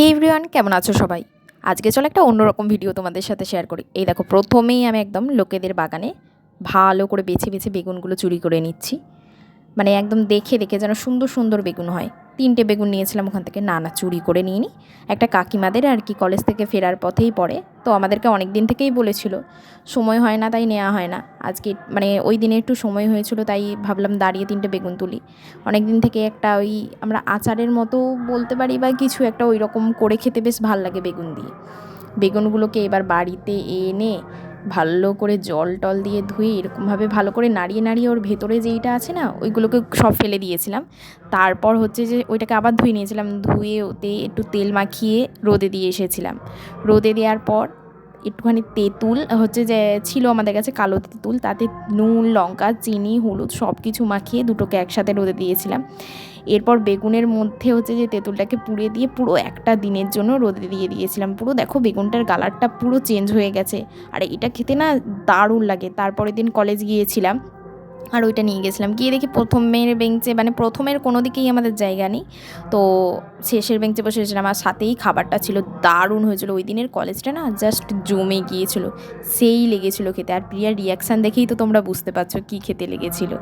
হে everyone কেমন আছো সবাই? আজকে চলো একটা অন্যরকম ভিডিও তোমাদের সাথে শেয়ার করি। এই দেখো, প্রথমেই আমি একদম লোকেদের বাগানে ভালো করে বেছে বেছে বেগুনগুলো চুরি করে নিচ্ছি। মানে একদম দেখে দেখে যেন সুন্দর সুন্দর বেগুন হয়। তিনটে বেগুন নিয়েছিলাম, ওখান থেকে না না, চুরি করে নিয়ে নিই একটা কাকিমাদের আর কি কলেজ থেকে ফেরার পথেই পড়ে। তো আমাদেরকে অনেক দিন থেকেই বলেছিল, সময় হয় না, তাই নেওয়া হয় না। আজকে মানে ওই দিনে একটু সময় হয়েছিল, তাই ভাবলাম দাঁড়িয়ে তিনটে বেগুন তুলি। অনেক দিন থেকে একটা ওই আমরা আচারের মতো বলতে পারি বা কিছু একটা ওই রকম করে খেতে বেশ ভালো লাগে বেগুন দিয়ে। বেগুনগুলোকে এবার বাড়িতে এনে ভালো করে জল টল দিয়ে ধুয়ে এরকমভাবে ভালো করে নাড়িয়ে নাড়িয়ে ওর ভেতরে যেইটা আছে না, ওইগুলোকে সব ফেলে দিয়েছিলাম। তারপর হচ্ছে যে ওইটাকে আবার ধুয়ে নিয়েছিলাম। ধুয়ে ওতে একটু তেল মাখিয়ে রোদে দিয়ে এসেছিলাম। রোদে দেওয়ার পর একটুখানি তেঁতুল, হচ্ছে যে ছিল আমাদের কাছে কালো তেঁতুল, তাতে নুন, লঙ্কা, চিনি, হলুদ সব কিছু মাখিয়ে দুটোকে একসাথে রোদে দিয়েছিলাম। এরপর বেগুনের মধ্যে হচ্ছে যে তেঁতুলটাকে পুড়ে দিয়ে পুরো একটা দিনের জন্য রোদে দিয়ে দিয়েছিলাম। পুরো দেখো বেগুনটার কালারটা পুরো চেঞ্জ হয়ে গেছে। আর এটা খেতে না দারুণ লাগে। তারপরের দিন কলেজ গিয়েছিলাম। আর ওইটা নিয়ে গেছিলাম। গিয়ে দেখি প্রথমের বেঞ্চে মানে প্রথমের কোনো দিকেই আমাদের জায়গা নেই। তো শেষের বেঞ্চে বসেছিলাম। আর সাথেই খাবারটা ছিল, দারুণ হয়েছিল। ওই দিনের কলেজটা না জাস্ট জমে গিয়েছিল। সেই লেগেছিলো খেতে। আর প্রিয়ার রিয়াকশান দেখেই তো তোমরা বুঝতে পারছ কী খেতে লেগেছিলো।